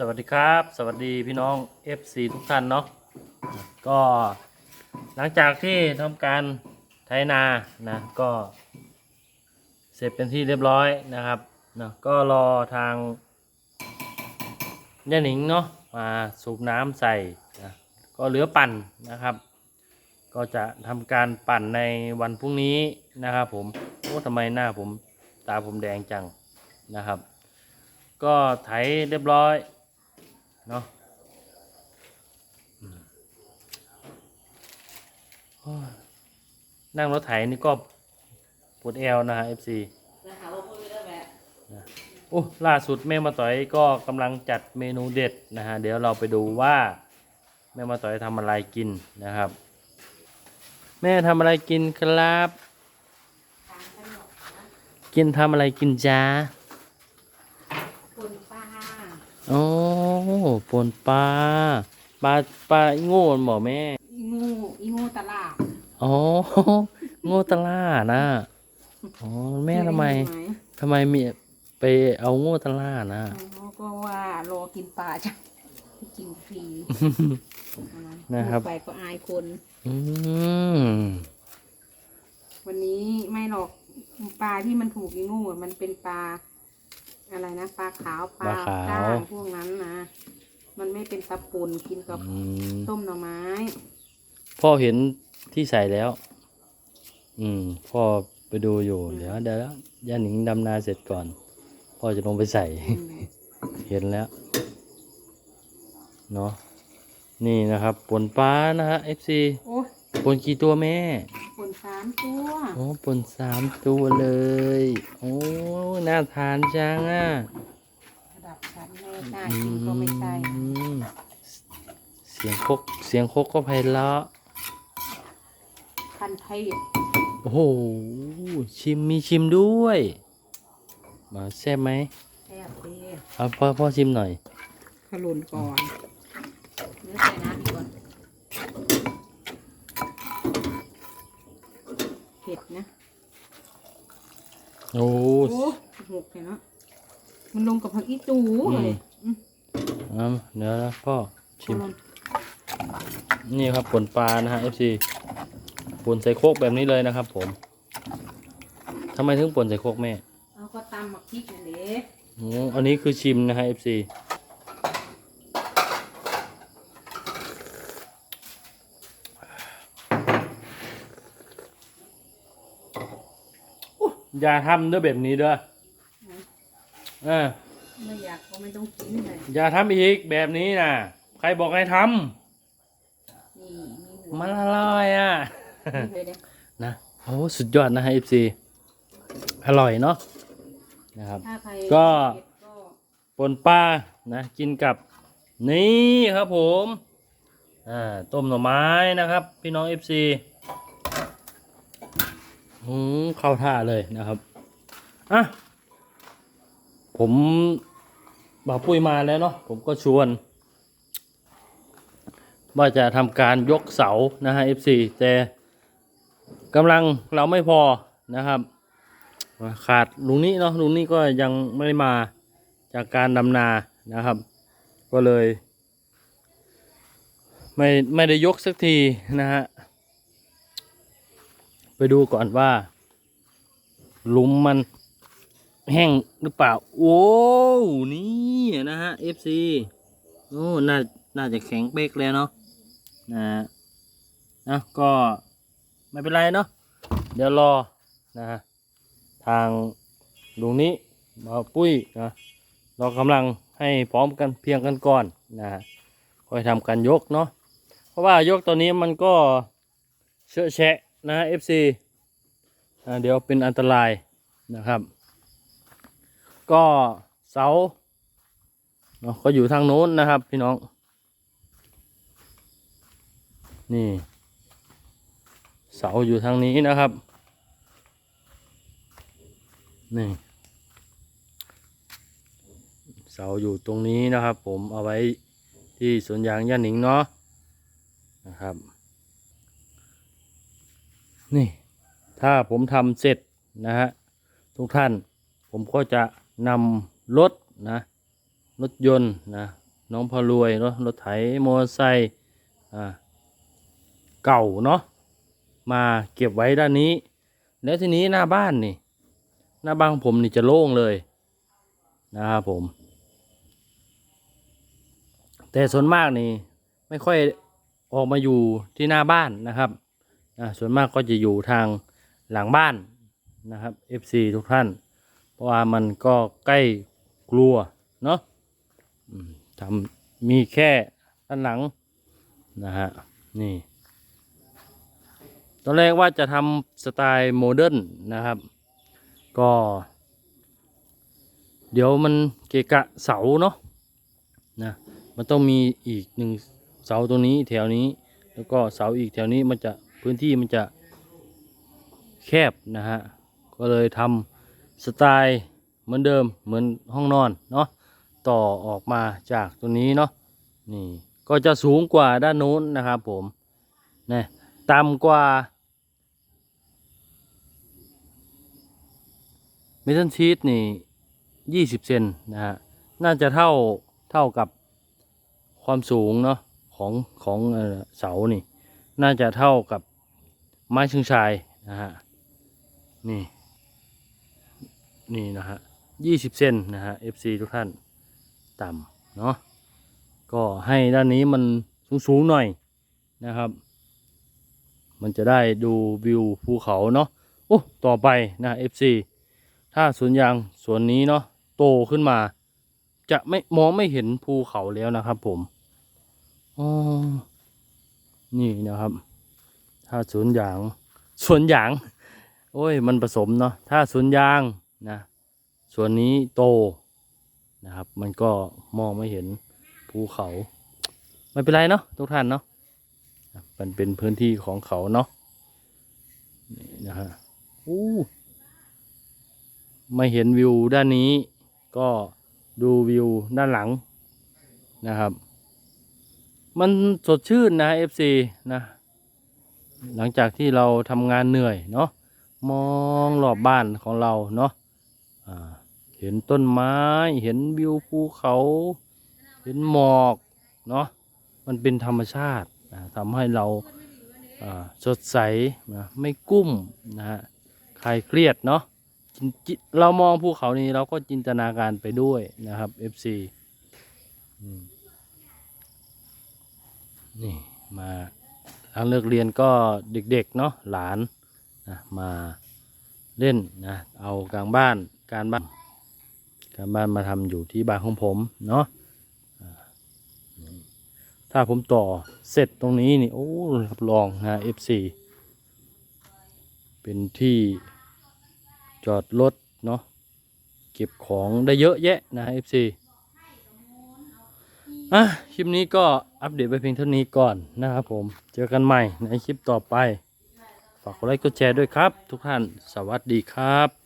สวัสดีครับ สวัสดีพี่น้อง FC ทุกท่านเนาะก็หลังจากที่ทำการไถนานะก็เสร็จเป็นที่เรียบร้อยนะครับนะก็รอทางย่าหนิงเนาะมาสูบน้ำใส่นะก็เหลือปั่นนะครับ ก็จะทำการปั่นในวันพรุ่งนี้นะครับผมโอ้ทำไมหน้าผมตาผมแดงจังนะครับ ก็ไถเรียบร้อย เนาะนั่งรถไถนี่ก็ปวดเอวนะฮะ FC โอ้ล่าสุดแม่มาต่อยก็กำลังจัดเมนูเด็ดนะฮะเดี๋ยวเราไปดูว่า แม่มาต่อยทำอะไรกินนะครับ แม่ทำอะไรกินครับ กินทำอะไรกินจ้า โอ้ปนปลาปลาปลาโง่หมอแม่ อีงูอีงูตลาดอ๋อ โง่ตะล่านะอ๋อแม่ทำไมเคยด้ยินหทำไมมีไปเอาโง่ตะล่านะอ๋อก็ว่ารอกินปลาจ้ะกินฟรีนะครับ พูดไปก็อายคน อืมวันนี้ไม่หรอกปลาที่มันถูกอีงูอะมันเป็นปลา อะไรนะปลาขาวปลาปลาขาว ก้างพวกนั้นนะมันไม่เป็นตะปุนกินกับอืมต้มหน่อไม้ พ่อเห็นที่ใส่แล้ว อืม พ่อไปดูอยู่เดี๋ยวเดี๋ยวย่าหนิงดำนาเสร็จก่อน พ่อจะลงไปใส่อืมเห็นแล้ว เนาะนี่นะครับปนปลานะฮะ FC โอ้ยปนกี่ตัวแม่ปน สามตัวโอ้ปนสามตัวเลย โอ้น่าทานจังอะระดับชั้นแม่น่ากินก็ไม่ใช่อืมเสียงคกเสียงคกก็ไพเราะพันไทยโอ้โหชิมมีชิมด้วยมาแซ่บไหมแซ่บดีเอาพ่อพ่อชิมหน่อยขลุนก่อนเนื้อใส่น้ำดีกว่า ผ็ดนะ โอ้โอ้หกเลยเนาะ มันลงกับผักอีตูเลยอืมเอาเดี๋ยวนะพ่อชิมขลุนนี่ครับผลปลานะฮะ FC ป่นใส่โคกแบบนี้เลยนะครับ ผมทำไมถึงป่นใส่โคกแม่เอาก็ตำหมักพริกนั่นเด้โอ้อันนี้คือชิมนะฮะ FC อ้อย่าทำด้วยแบบนี้เด้อเออไม่อยากก็ไม่ต้องกินเลยอย่าทำอีกแบบนี้นะใครบอกให้ทนี่มีหมูำมันอร่อยอะ นี่เลยเด้นะโอ้สุดยอดนะฮะ FC อร่อยเนาะนะครับ ถ้าใครก็ เผ็ดก็ปนปลานะกินกับนี่ครับผมอ่าต้มหน่อไม้นะครับ พี่น้อง FC อืมเข้าท่าเลยนะครับอะผมบ่าวปุ้ยมาแล้วเนาะผมก็ชวน ว่าจะทำการยกเสานะฮะ FC แต่กำลังเราไม่พอนะครับ ขาดลุงนี้เนาะลุงนี้ก็ยังไม่ได้มาจากการดำนานะครับ ก็เลย ไม่ไม่ได้ยกสักทีนะฮะ ไปดูก่อนว่าหลุมมันแห้งหรือเปล่า โอ้นี่นะฮะ FC โอ้น่าน่าจะแข็งเป๊กแล้วเนาะนะนะก็ไม่เป็นไรเนาะเดี๋ยวรอนะฮะทางลุงนี้มาปุ้ยนะเรากำลังให้พร้อมกันเพียงกันก่อนนะฮะค่อยทำการยกเนาะเพราะว่ายกตัวนี้มันก็เชอแฉะ นะฮะ FC อ่าเดี๋ยวเป็นอันตรายนะครับ ก็เสาเนาะก็อยู่ทางโน้นนะครับ พี่น้อง นี่เสาอยู่ทางนี้นะครับ นี่เสาอยู่ตรงนี้นะครับ ผมเอาไว้ที่สวนยางย่าหนิงเนาะนะครับ นี่ ถ้าผมทำเสร็จนะฮะทุกท่านผมก็จะนำรถนะรถยนต์นะน้องพอรวยเนาะรถไถมอเตอร์ไซค์อ่าเก่าเนาะมาเก็บไว้ด้านนี้ แล้วทีนี้หน้าบ้านนี่ หน้าบ้านของผมนี่จะโล่งเลยนะครับผม แต่ส่วนมากนี่ไม่ค่อยออกมาอยู่ที่หน้าบ้านนะครับ ส่วนมากก็จะอยู่ทางหลังบ้านนะครับ FC ทุกท่าน เพราะว่ามันก็ใกล้กลัวเนาะทำมีแค่ด้านหลังนะฮะนี่ตอนแรกว่าจะทำสไตล์โมเดิร์นนะครับ ก็ เดี๋ยวมันเกะกะเสาเนาะนะมันต้องมีอีกหนึ่งเสาตรงนี้แถวนี้ แล้วก็เสาอีกแถวนี้มันจะ พื้นที่มันจะแคบนะฮะ ก็เลยทำสไตล์เหมือนเดิมเหมือนห้องนอนเนาะต่อออกมาจากตรงนี้เนาะนี่ก็จะสูงกว่าด้านโน้นนะครับผมนะต่ำกว่าเมทัลชีตนี่ยี่สิบเซนนะฮะ น่าจะเท่าเท่ากับความสูงเนาะของของเอ่อเสานี่ น่าจะเท่ากับไม้ชิงชายนะฮะนี่นี่นะฮะยี่สิบเซนนะฮะ FC ทุกท่านต่ำเนาะก็ให้ด้านนี้มันสูงสูงๆหน่อยนะครับ มันจะได้ดูวิวภูเขาเนาะโอ้ต่อไปนะ FC ถ้าสวนยางสวนนี้เนาะโตขึ้นมา จะไม่มองไม่เห็นภูเขาแล้วนะครับผมอ๋อ นี่นะครับ ถ้าสวนยางสวนยาง โอ้ย มันผสมเนาะถ้าสวนยางนะสวนนี้โตนะครับ มันก็มองไม่เห็นภูเขาไม่เป็นไรเนาะทุกท่านเนาะมันเป็นพื้นที่ของเขาเนาะนี่นะฮะอู้ไม่เห็นวิวด้านนี้ ก็ดูวิวด้านหลังนะครับ มันสดชื่นนะ FC นะ หลังจากที่เราทำงานเหนื่อยเนาะมองรอบบ้านของเราเนาะเห็นต้นไม้เห็นวิวภูเขา เห็นหมอกเนาะมันเป็นธรรมชาติทำให้เราสดใสนะไม่กุ้มนะฮะคลายเครียดเนาะเรามองภูเขานี้เราก็จินตนาการไปด้วยนะครับ FC อืม นี่มาหลังเลิกเรียนก็เด็กๆเนาะหลานนะมาเล่นนะเอากลางบ้านการบ้านการบ้านมาทำอยู่ที่บ้านของผมเนาะถ้าผมต่อเสร็จตรงนี้นี่โอ้รับรองนะ FC เป็นที่จอดรถเนาะเก็บของได้เยอะแยะนะ FC อะคลิปนี้ก็อัปเดตไปเพียงเท่านี้ก่อนนะครับผม เจอกันใหม่ในคลิปต่อไป ฝากกดไลค์กดแชร์ด้วยครับ ทุกท่านสวัสดีครับ